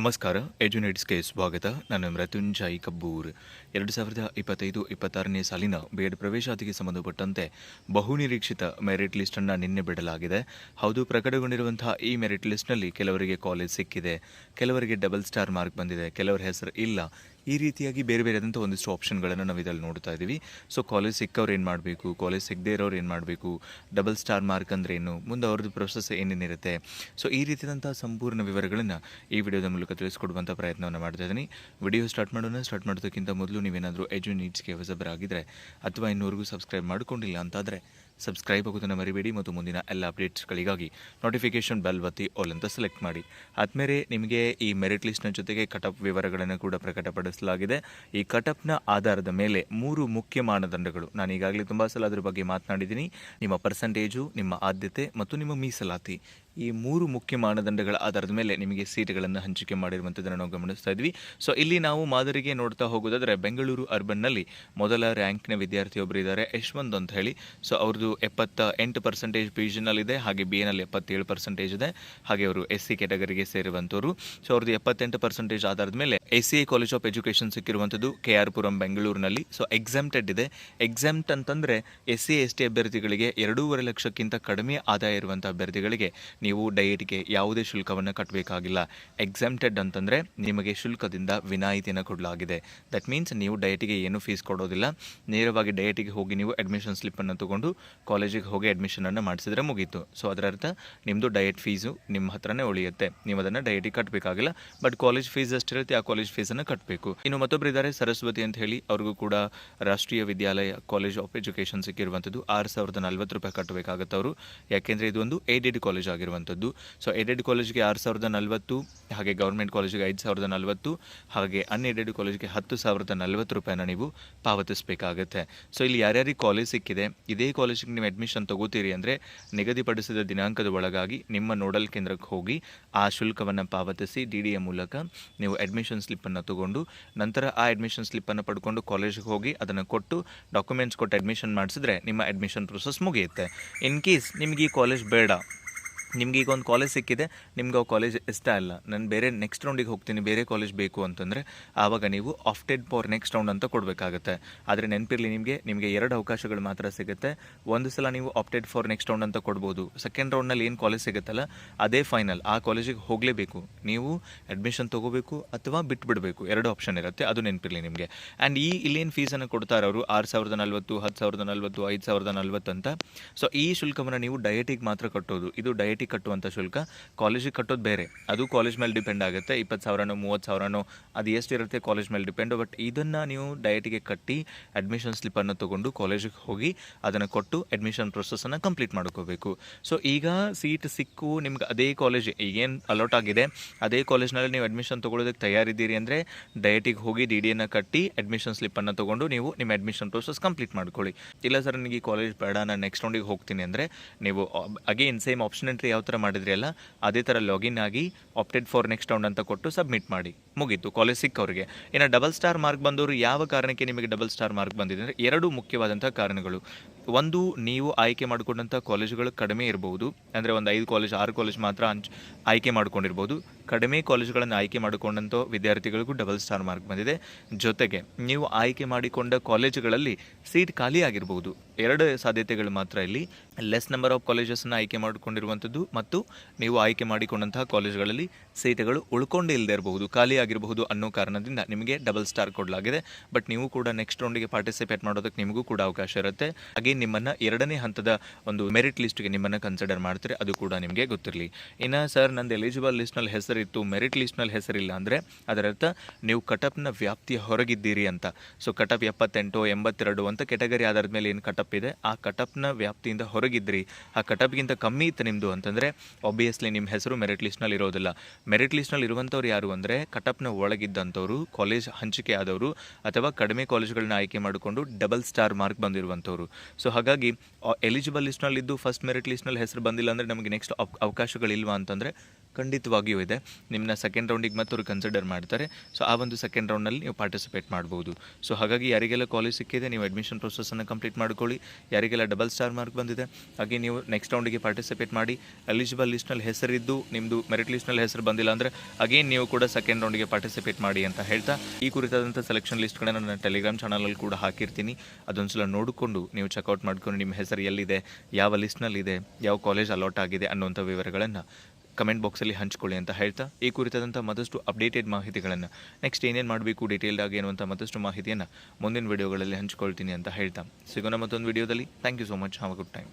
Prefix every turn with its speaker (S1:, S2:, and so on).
S1: ನಮಸ್ಕಾರ, ಎಜುನೇಟ್ಸ್ಗೆ ಸ್ವಾಗತ. ನಾನು ಮೃತ್ಯುಂಜಯ್ ಕಬ್ಬೂರ್. ಎರಡು ಸಾವಿರದ ಇಪ್ಪತ್ತೈದು, ಇಪ್ಪತ್ತಾರನೇ ಸಾಲಿನ ಬೇಡ್ ಪ್ರವೇಶಾತಿಗೆ ಸಂಬಂಧಪಟ್ಟಂತೆ ಬಹುನಿರೀಕ್ಷಿತ ಮೆರಿಟ್ ಲಿಸ್ಟನ್ನು ನಿನ್ನೆ ಬಿಡಲಾಗಿದೆ. ಹೌದು, ಪ್ರಕಟಗೊಂಡಿರುವಂತಹ ಈ ಮೆರಿಟ್ ಲಿಸ್ಟ್ನಲ್ಲಿ ಕೆಲವರಿಗೆ ಕಾಲೇಜ್ ಸಿಕ್ಕಿದೆ, ಕೆಲವರಿಗೆ ಡಬಲ್ ಸ್ಟಾರ್ ಮಾರ್ಕ್ ಬಂದಿದೆ, ಕೆಲವರ ಹೆಸರು ಇಲ್ಲ. ಈ ರೀತಿಯಾಗಿ ಬೇರೆ ಬೇರೆದಂಥ ಒಂದಿಷ್ಟು ಆಪ್ಷನ್ಗಳನ್ನು ನಾವು ಇದರಲ್ಲಿ ನೋಡ್ತಾ ಇದ್ದೀವಿ ಸೊ ಕಾಲೇಜ್ ಸಿಕ್ಕವ್ರು ಏನು ಮಾಡಬೇಕು? ಕಾಲೇಜ್ ಸಿಗದೇ ಇರೋರು ಏನು ಮಾಡಬೇಕು? ಡಬಲ್ ಸ್ಟಾರ್ ಮಾರ್ಕ್ ಅಂದ್ರೆ ಏನು? ಮುಂದೆ ಅವ್ರದ್ದು ಪ್ರೊಸೆಸ್ ಏನೇನಿರುತ್ತೆ? ಸೊ ಈ ರೀತಿಯಾದಂಥ ಸಂಪೂರ್ಣ ವಿವರಗಳನ್ನು ಈ ವಿಡಿಯೋದ ಮೂಲಕ ತಿಳಿಸ್ಕೊಡುವಂಥ ಪ್ರಯತ್ನವನ್ನು ಮಾಡ್ತಾ ಇದ್ದೀನಿ ವಿಡಿಯೋ ಸ್ಟಾರ್ಟ್ ಮಾಡೋಣ. ಸ್ಟಾರ್ಟ್ ಮಾಡೋದಕ್ಕಿಂತ ಮೊದಲು ನೀವೇನಾದರೂ ಎಜು ನೀಡ್ಸ್ಗೆ ಹೊಸಬರಾಗಿದ್ದರೆ ಅಥವಾ ಇನ್ನೂರಿಗೂ ಸಬ್ಸ್ಕ್ರೈಬ್ ಮಾಡಿಕೊಂಡಿಲ್ಲ ಅಂತಾದರೆ ಸಬ್ಸ್ಕ್ರೈಬ್ ಆಗೋದನ್ನು ಮರಿಬೇಡಿ ಮತ್ತು ಮುಂದಿನ ಎಲ್ಲ ಅಪ್ಡೇಟ್ಸ್ಗಳಿಗಾಗಿ ನೋಟಿಫಿಕೇಷನ್ ಬೆಲ್ ಒತ್ತಿ ಆಲ್ ಅಂತ ಸೆಲೆಕ್ಟ್ ಮಾಡಿ. ಆದಮೇಲೆ ನಿಮಗೆ ಈ ಮೆರಿಟ್ ಲಿಸ್ಟ್ನ ಜೊತೆಗೆ ಕಟಪ್ ವಿವರಗಳನ್ನು ಕೂಡ ಪ್ರಕಟಪಡಿಸಲಾಗಿದೆ ಈ ಕಟಪ್ನ ಆಧಾರದ ಮೇಲೆ ಮೂರು ಮುಖ್ಯ ಮಾನದಂಡಗಳು. ನಾನು ಈಗಾಗಲೇ ತುಂಬ ಸಲ ಅದರ ಬಗ್ಗೆ ಮಾತನಾಡಿದ್ದೀನಿ. ನಿಮ್ಮ ಪರ್ಸೆಂಟೇಜು ನಿಮ್ಮ ಆದ್ಯತೆ ಮತ್ತು ನಿಮ್ಮ ಮೀಸಲಾತಿ. ಈ ಮೂರು ಮುಖ್ಯ ಮಾನದಂಡಗಳ ಆಧಾರದ ಮೇಲೆ ನಿಮಗೆ ಸೀಟ್ಗಳನ್ನು ಹಂಚಿಕೆ ಮಾಡಿರುವಂಥದ್ದನ್ನು ನಾವು ಗಮನಿಸ್ತಾ ಇದ್ವಿ. ಸೊ ಇಲ್ಲಿ ನಾವು ಮಾದರಿಗೆ ನೋಡ್ತಾ ಹೋಗೋದಾದರೆ ಬೆಂಗಳೂರು ಅರ್ಬನ್ನಲ್ಲಿ ಮೊದಲ ರ್ಯಾಂಕ್ನ ವಿದ್ಯಾರ್ಥಿಯೊಬ್ಬರಿದ್ದಾರೆ ಯಶವಂತ್ ಅಂತ ಹೇಳಿ. ಸೊ ಅವ್ರದ್ದು ಎಪ್ಪತ್ತ ಎಂಟು ಪರ್ಸೆಂಟೇಜ್ ಇದೆ, ಹಾಗೆ ಬಿ ಎನಲ್ಲಿ ಎಪ್ಪತ್ತೇಳು ಪರ್ಸೆಂಟೇಜ್ ಇದೆ, ಹಾಗೆ ಅವರು ಎಸ್ ಸಿ ಕ್ಯಾಟಗರಿಗೆ ಸೇರುವಂಥವ್ರು ಸೊ ಅವ್ರದ್ದು ಎಪ್ಪತ್ತೆಂಟು ಪರ್ಸೆಂಟೇಜ್ ಆಧಾರದ ಮೇಲೆ S C I college of education ಸಿಕ್ಕಿರುವಂಥದ್ದು K R Puram ಬೆಂಗಳೂರಿನಲ್ಲಿ ಸೊ ಎಕ್ಸಾಮ್ಟೆಡ್ ಇದೆ. ಎಕ್ಸಾಮ್ಟ್ ಅಂತಂದರೆ ಎಸ್ ಸಿ ಎಸ್ ಟಿ ಅಭ್ಯರ್ಥಿಗಳಿಗೆ ಎರಡೂವರೆ ಲಕ್ಷಕ್ಕಿಂತ ಕಡಿಮೆ ಆದಾಯ ಇರುವಂಥ ಅಭ್ಯರ್ಥಿಗಳಿಗೆ ನೀವು ಡಯಟ್ಗೆ ಯಾವುದೇ ಶುಲ್ಕವನ್ನು ಕಟ್ಟಬೇಕಾಗಿಲ್ಲ ಎಕ್ಸಾಮ್ಟೆಡ್ ಅಂತಂದರೆ ನಿಮಗೆ ಶುಲ್ಕದಿಂದ ವಿನಾಯಿತಿಯನ್ನು ಕೊಡಲಾಗಿದೆ. ದಟ್ ಮೀನ್ಸ್ ನೀವು ಡಯಟಿಗೆ ಏನು ಫೀಸ್ ಕೊಡೋದಿಲ್ಲ. ನೇರವಾಗಿ ಡಯಟಿಗೆ ಹೋಗಿ ನೀವು ಅಡ್ಮಿಷನ್ ಸ್ಲಿಪ್ಪನ್ನು ತೊಗೊಂಡು ಕಾಲೇಜಿಗೆ ಹೋಗಿ ಅಡ್ಮಿಷನನ್ನು ಮಾಡಿಸಿದ್ರೆ ಮುಗೀತು. ಸೊ ಅದರ ಅರ್ಥ ನಿಮ್ಮದು ಡಯಟ್ ಫೀಸು ನಿಮ್ಮ ಹತ್ರನೇ ಉಳಿಯುತ್ತೆ. ನೀವು ಅದನ್ನು ಡಯಟಿಗೆ ಕಟ್ಟಬೇಕಾಗಿಲ್ಲ ಬಟ್ ಕಾಲೇಜ್ ಫೀಸ್ ಎಷ್ಟಿರುತ್ತೆ ಆ ಕಾಲೇಜ್ ಫೀಸನ್ನು ಕಟ್ಟಬೇಕು ಇನ್ನು ಮತ್ತೊಬ್ಬರು ಇದ್ದಾರೆ, ಸರಸ್ವತಿ ಅಂತ ಹೇಳಿ. ಅವ್ರಿಗೂ ಕೂಡ Rashtriya Vidyalaya college of education ಸಿಕ್ಕಿರುವಂಥದ್ದು. ಆರು ಸಾವಿರದ ನಲ್ವತ್ತು ರೂಪಾಯಿ ಕಟ್ಟಬೇಕಾಗುತ್ತೆ ಅವರು ಯಾಕೆಂದರೆ ಇದು ಒಂದು ಏಡೆಡ್ ಕಾಲೇಜ್ ಆಗಿರುವಂಥದ್ದು ಸೊ ಎಡೆಡ್ ಕಾಲೇಜ್ಗೆ ಆರು ಸಾವಿರದ ನಲವತ್ತು, ಹಾಗೆ ಗೌರ್ಮೆಂಟ್ ಕಾಲೇಜಿಗೆ ಐದು ಸಾವಿರದ ನಲವತ್ತು, ಹಾಗೆ ಅನ್ಎಡೆಡ್ ಕಾಲೇಜ್ಗೆ ಹತ್ತು ಸಾವಿರದ ನಲವತ್ತು ರೂಪಾಯಿನ ನೀವು ಪಾವತಿಸಬೇಕಾಗತ್ತೆ. ಸೊ ಇಲ್ಲಿ ಯಾರ್ಯಾರಿಗೆ ಕಾಲೇಜ್ ಸಿಕ್ಕಿದೆ, ಇದೇ ಕಾಲೇಜಿಗೆ ನೀವು ಅಡ್ಮಿಷನ್ ತಗೋತೀರಿ ಅಂದರೆ ನಿಗದಿಪಡಿಸಿದ ದಿನಾಂಕದ ಒಳಗಾಗಿ ನಿಮ್ಮ ನೋಡಲ್ ಕೇಂದ್ರಕ್ಕೆ ಹೋಗಿ ಆ ಶುಲ್ಕವನ್ನು ಪಾವತಿಸಿ ಡಿ ಡಿ ಎ ಮೂಲಕ ನೀವು ಅಡ್ಮಿಷನ್ ಸ್ಲಿಪ್ಪನ್ನು ತಗೊಂಡು, ನಂತರ ಆ ಅಡ್ಮಿಷನ್ ಸ್ಲಿಪ್ಪನ್ನು ಪಡ್ಕೊಂಡು ಕಾಲೇಜಿಗೆ ಹೋಗಿ ಅದನ್ನು ಕೊಟ್ಟು ಡಾಕ್ಯುಮೆಂಟ್ಸ್ ಕೊಟ್ಟು ಅಡ್ಮಿಷನ್ ಮಾಡಿಸಿದ್ರೆ ನಿಮ್ಮ ಅಡ್ಮಿಷನ್ ಪ್ರೊಸೆಸ್ ಮುಗಿಯುತ್ತೆ. ಇನ್ ಕೇಸ್ ನಿಮಗೆ ಈ ಕಾಲೇಜ್ ಬೇಡ ನಿಮ್ಗೆ ಈಗ ಒಂದು ಕಾಲೇಜ್ ಸಿಕ್ಕಿದೆ, ನಿಮ್ಗೆ ಆ ಕಾಲೇಜ್ ಇಷ್ಟ ಇಲ್ಲ ನಾನು ಬೇರೆ ನೆಕ್ಸ್ಟ್ ರೌಂಡಿಗೆ ಹೋಗ್ತೀನಿ, ಬೇರೆ ಕಾಲೇಜ್ ಬೇಕು ಅಂತಂದರೆ, ಆವಾಗ ನೀವು ಆಫ್ಟೆಡ್ ಫಾರ್ ನೆಕ್ಸ್ಟ್ ರೌಂಡ್ ಅಂತ ಕೊಡಬೇಕಾಗುತ್ತೆ. ಆದರೆ ನೆನಪಿರಲಿ ನಿಮಗೆ ನಿಮಗೆ ಎರಡು ಅವಕಾಶಗಳು ಮಾತ್ರ ಸಿಗುತ್ತೆ. ಒಂದು ಸಲ ನೀವು ಆಪ್ಟೆಡ್ ಫಾರ್ ನೆಕ್ಸ್ಟ್ ರೌಂಡ್ ಅಂತ ಕೊಡ್ಬೋದು. ಸೆಕೆಂಡ್ ರೌಂಡ್ನಲ್ಲಿ ಏನು ಕಾಲೇಜ್ ಸಿಗುತ್ತಲ್ಲ, ಅದೇ ಫೈನಲ್ ಆ ಕಾಲೇಜಿಗೆ ಹೋಗಲೇಬೇಕು. ನೀವು ಅಡ್ಮಿಷನ್ ತೊಗೋಬೇಕು ಅಥವಾ ಬಿಟ್ಬಿಡಬೇಕು. ಎರಡು ಆಪ್ಷನ್ ಇರುತ್ತೆ, ಅದು ನೆನಪಿರಲಿ ನಿಮಗೆ. ಆ್ಯಂಡ್ ಈ ಇಲ್ಲೇನು ಫೀಸನ್ನು ಕೊಡ್ತಾರೆ ಅವರು? ಆರು ಸಾವಿರದ ನಲ್ವತ್ತು ಹತ್ತು ಸಾವಿರದ ನಲ್ವತ್ತು, ಐದು ಸಾವಿರದ ನಲ್ವತ್ತು ಅಂತ. ಸೊ ಈ ಶುಲ್ಕವನ್ನು ನೀವು ಡಯಟಿಗೆ ಮಾತ್ರ ಕಟ್ಟೋದು. ಇದು ಡಯಟಿಗೆ ಕಟ್ಟುವಂಥ ಶುಲ್ಕ, ಕಾಲೇಜಿಗೆ ಕಟ್ಟೋದು ಬೇರೆ. ಅದು ಕಾಲೇಜ್ ಮೇಲೆ ಡಿಪೆಂಡ್ ಆಗುತ್ತೆ. ಇಪ್ಪತ್ತು ಸಾವಿರನೋ, ಮೂವತ್ತು ಸಾವಿರನೋ, ಅದು ಎಷ್ಟಿರುತ್ತೆ ಕಾಲೇಜ್ ಮೇಲೆ ಡಿಪೆಂಡು. ಬಟ್ ಇದನ್ನು ನೀವು ಡಯಟಿಗೆ ಕಟ್ಟಿ ಅಡ್ಮಿಷನ್ ಸ್ಲಿಪ್ಪನ್ನು ತೊಗೊಂಡು ಕಾಲೇಜಿಗೆ ಹೋಗಿ ಅದನ್ನು ಕೊಟ್ಟು ಅಡ್ಮಿಷನ್ ಪ್ರೊಸೆಸನ್ನು ಕಂಪ್ಲೀಟ್ ಮಾಡ್ಕೋಬೇಕು. ಸೊ ಈಗ ಸೀಟ್ ಸಿಕ್ಕು, ನಿಮ್ಗೆ ಅದೇ ಕಾಲೇಜ್ ಈಗೇನು ಅಲೌಟ್ ಆಗಿದೆ. ಅದೇ ಕಾಲೇಜ್ನಲ್ಲಿ ನೀವು ಅಡ್ಮಿಷನ್ ತೊಗೊಳೋದಕ್ಕೆ ತಯಾರಿದ್ದೀರಿ ಅಂದರೆ ಡಯಟಿಗೆ ಹೋಗಿ ಡಿ ಡಿಯನ್ನು ಕಟ್ಟಿ ಅಡ್ಮಿಷನ್ ಸ್ಲಿಪ್ಪನ್ನು ತೊಗೊಂಡು ನೀವು ನಿಮ್ಮ ಅಡ್ಮಿಷನ್ ಪ್ರೊಸೆಸ್ ಕಂಪ್ಲೀಟ್ ಮಾಡ್ಕೊಳ್ಳಿ. ಇಲ್ಲ ಸರ್, ನನಗೆ ಈ ಕಾಲೇಜ್ ಬೇಡ, ನಾನು ನೆಕ್ಸ್ಟ್ ರೌಂಡಿಗೆ ಹೋಗ್ತೀನಿ ಅಂದರೆ ನೀವು ಅಗೇನ್ ಸೇಮ್ ಆಪ್ಷನ್ ಎಂಟ್ರಿ ಯಾವ ಥರ ಮಾಡಿದ್ರಿ ಅಲ್ಲ, ಅದೇ ಥರ ಲಾಗಿನ್ ಆಗಿ ಆಪ್ಟೆಡ್ ಫಾರ್ ನೆಕ್ಸ್ಟ್ ರೌಂಡ್ ಅಂತ ಕೊಟ್ಟು ಸಬ್ಮಿಟ್ ಮಾಡಿ. ಮುಗೀತು ಕಾಲೇಜ್ ಸಿಕ್ಕವರಿಗೆ. ಇನ್ನು ಡಬಲ್ ಸ್ಟಾರ್ ಮಾರ್ಕ್ ಬಂದವರು ಯಾವ ಕಾರಣಕ್ಕೆ ನಿಮಗೆ ಡಬಲ್ ಸ್ಟಾರ್ ಮಾರ್ಕ್ ಬಂದಿದೆ ಅಂದರೆ ಎರಡು ಮುಖ್ಯವಾದಂಥ ಕಾರಣಗಳು. ಒಂದು, ನೀವು ಆಯ್ಕೆ ಮಾಡಿಕೊಂಡಂಥ ಕಾಲೇಜುಗಳು ಕಡಿಮೆ ಇರಬಹುದು ಅಂದರೆ ಒಂದು ಐದು ಕಾಲೇಜ್ ಆರು ಕಾಲೇಜ್ ಮಾತ್ರ ಅಂಚ್ ಆಯ್ಕೆ ಮಾಡ್ಕೊಂಡಿರ್ಬೋದು. ಕಡಿಮೆ ಕಾಲೇಜುಗಳನ್ನು ಆಯ್ಕೆ ಮಾಡಿಕೊಂಡಂಥ ವಿದ್ಯಾರ್ಥಿಗಳಿಗೂ ಡಬಲ್ ಸ್ಟಾರ್ ಮಾರ್ಕ್ ಬಂದಿದೆ. ಜೊತೆಗೆ, ನೀವು ಆಯ್ಕೆ ಮಾಡಿಕೊಂಡ ಕಾಲೇಜುಗಳಲ್ಲಿ ಸೀಟ್ ಖಾಲಿ ಆಗಿರಬಹುದು ಎರಡು ಸಾಧ್ಯತೆಗಳು ಮಾತ್ರ ಇಲ್ಲಿ. ಲೆಸ್ ನಂಬರ್ ಆಫ್ ಕಾಲೇಜಸ್ನ ಆಯ್ಕೆ ಮಾಡಿಕೊಂಡಿರುವಂಥದ್ದು ಮತ್ತು ನೀವು ಆಯ್ಕೆ ಮಾಡಿಕೊಂಡಂತಹ ಕಾಲೇಜುಗಳಲ್ಲಿ ಸೀಟುಗಳು ಉಳ್ಕೊಂಡೇ ಇಲ್ಲದೆ ಇರಬಹುದು ಖಾಲಿ ಆಗಿರಬಹುದು ಅನ್ನೋ ಕಾರಣದಿಂದ ನಿಮಗೆ ಡಬಲ್ ಸ್ಟಾರ್ ಕೊಡಲಾಗಿದೆ. ಬಟ್ ನೀವು ಕೂಡ ನೆಕ್ಸ್ಟ್ ರೌಂಡಿಗೆ ಪಾರ್ಟಿಸಿಪೇಟ್ ಮಾಡೋದಕ್ಕೆ ನಿಮಗೂ ಕೂಡ ಅವಕಾಶ ಇರುತ್ತೆ. ಹಾಗೆ ನಿಮ್ಮನ್ನ ಎರಡನೇ ಹಂತದ ಒಂದು ಮೆರಿಟ್ ಲಿಸ್ಟ್ಗೆ ನಿಮ್ಮನ್ನು ಕನ್ಸಿಡರ್ ಮಾಡ್ತಾರೆ, ಅದು ಕೂಡ ನಿಮಗೆ ಗೊತ್ತಿರಲಿ. ಇನ್ನು ಸರ್ ನಂದು ಎಲಿಜಿಬಲ್ ಲಿಸ್ಟ್ನಲ್ಲಿ ಹೆಸರಿತ್ತು ಮೆರಿಟ್ ಲಿಸ್ಟ್ನಲ್ಲಿ ಹೆಸರಿಲ್ಲ ಅಂದರೆ ಅದರರ್ಥ ನೀವು ಕಟಪ್ನ ವ್ಯಾಪ್ತಿಯ ಹೊರಗಿದ್ದೀರಿ ಅಂತ. ಸೊ ಕಟಪ್ ಎಪ್ಪತ್ತೆಂಟು, ಎಂಬತ್ತೆರಡು ಅಂತ ಕೆಟಗರಿ ಆಧಾರದ ಮೇಲೆ ಏನು ಕಟಪ್ ಇದೆ? ಆ ಕಟಪ್ನ ವ್ಯಾಪ್ತಿಯಿಂದ ಹೊರಗಿದ್ರಿ ಆ ಕಟಪ್ಗಿಂತ ಕಮ್ಮಿ ಇತ್ತು ನಿಮ್ಮದು ಅಂತಂದರೆ ಆಬ್ವಿಯಸ್ಲಿ ನಿಮ್ಮ ಹೆಸರು ಮೆರಿಟ್ ಲಿಸ್ಟ್ನಲ್ಲಿ ಇರೋದಿಲ್ಲ. ಮೆರಿಟ್ ಲಿಸ್ಟ್ನಲ್ಲಿ ಇರುವಂಥವ್ರು ಯಾರು ಅಂದರೆ ಕಟಪ್ನ ಒಳಗಿದ್ದಂಥವ್ರು ಕಾಲೇಜ್ ಹಂಚಿಕೆ ಆದವರು ಅಥವಾ ಕಡಿಮೆ ಕಾಲೇಜ್ಗಳನ್ನ ಆಯ್ಕೆ ಮಾಡಿಕೊಂಡು ಡಬಲ್ ಸ್ಟಾರ್ ಮಾರ್ಕ್ ಬಂದಿರುವಂಥವ್ರು. ಸೊ ಹಾಗಾಗಿ ಎಲಿಜಿಬಲ್ ಲಿಸ್ಟ್ನಲ್ಲಿದ್ದು ಫಸ್ಟ್ ಮೆರಿಟ್ ಲಿಸ್ಟ್ನಲ್ಲಿ ಹೆಸರು ಬಂದಿಲ್ಲ ಅಂದರೆ ನಮಗೆ ನೆಕ್ಸ್ಟ್ ಅವಕಾಶಗಳಿಲ್ವಾ ಅಂತಂದರೆ ಖಂಡಿತವಾಗಿಯೂ ಇದೆ. ನಿಮ್ಮನ್ನ ಸೆಕೆಂಡ್ ರೌಂಡಿಗೆ ಮತ್ತವರು ಕನ್ಸಿಡರ್ ಮಾಡ್ತಾರೆ. ಸೊ ಆ ಒಂದು ಸೆಕೆಂಡ್ ರೌಂಡ್ನಲ್ಲಿ ನೀವು ಪಾರ್ಟಿಸಿಪೇಟ್ ಮಾಡ್ಬೋದು. ಸೊ ಹಾಗಾಗಿ ಯಾರಿಗೆಲ್ಲ ಕಾಲೇಜ್ ಸಿಕ್ಕಿದೆ, ನೀವು ಅಡ್ಮಿಷನ್ ಪ್ರೊಸೆಸನ್ನು ಕಂಪ್ಲೀಟ್ ಮಾಡ್ಕೊಳ್ಳಿ. ಯಾರಿಗೆಲ್ಲ ಡಬಲ್ ಸ್ಟಾರ್ ಮಾರ್ಕ್ ಬಂದಿದೆ, ಹಾಗೆ ನೀವು ನೆಕ್ಸ್ಟ್ ರೌಂಡಿಗೆ ಪಾರ್ಟಿಸಿಪೇಟ್ ಮಾಡಿ. ಎಲಿಜಿಬಲ್ ಲಿಸ್ಟ್ನಲ್ಲಿ ಹೆಸರಿದ್ದು ನಿಮ್ಮದು ಮೆರಿಟ್ ಲಿಸ್ಟ್ನಲ್ಲಿ ಹೆಸರು ಬಂದಿಲ್ಲ ಅಂದರೆ ಅಗೇನ್ ನೀವು ಕೂಡ ಸೆಕೆಂಡ್ ರೌಂಡಿಗೆ ಪಾರ್ಟಿಸಿಪೇಟ್ ಮಾಡಿ ಅಂತ ಹೇಳ್ತಾ, ಈ ಕುರಿತಾದಂಥ ಸೆಲೆಕ್ಷನ್ ಲಿಸ್ಟ್ಗಳನ್ನ ನನ್ನ ಟೆಲಿಗ್ರಾಮ್ ಚಾನಲಲ್ಲಿ ಕೂಡ ಹಾಕಿರ್ತೀನಿ. ಅದೊಂದ್ಸಲ ನೋಡಿಕೊಂಡು ನೀವು ಚೆಕ್ಔಟ್ ಮಾಡ್ಕೊಂಡು ನಿಮ್ಮ ಹೆಸರು ಎಲ್ಲಿದೆ, ಯಾವ ಲಿಸ್ಟ್ನಲ್ಲಿದೆ ಯಾವ ಕಾಲೇಜ್ ಅಲಾಟ್ ಆಗಿದೆ ಅನ್ನುವಂಥ ವಿವರಗಳನ್ನು ಕಮೆಂಟ್ ಬಾಕ್ಸಲ್ಲಿ ಹಂಚ್ಕೊಳ್ಳಿ ಅಂತ ಹೇಳ್ತಾ, ಈ ಕುರಿತಾದಂಥ ಮತ್ತಷ್ಟು ಅಪ್ಡೇಟೆಡ್ ಮಾಹಿತಿಗಳನ್ನು ನೆಕ್ಸ್ಟ್ ಏನೇನು ಮಾಡಬೇಕು ಡೀಟೇಲ್ಡ್ ಆಗಿ ಅನ್ನುವಂಥ ಮತ್ತಷ್ಟು ಮಾಹಿತಿಯನ್ನು ಮುಂದಿನ ವಿಡಿಯೋಗಳಲ್ಲಿ ಹಂಚ್ಕೊಳ್ತೀನಿ ಅಂತ ಹೇಳ್ತಾ. ಸಿಗೋಣ ಮತ್ತೊಂದು ವಿಡಿಯೋದಲ್ಲಿ thank you so much have a good time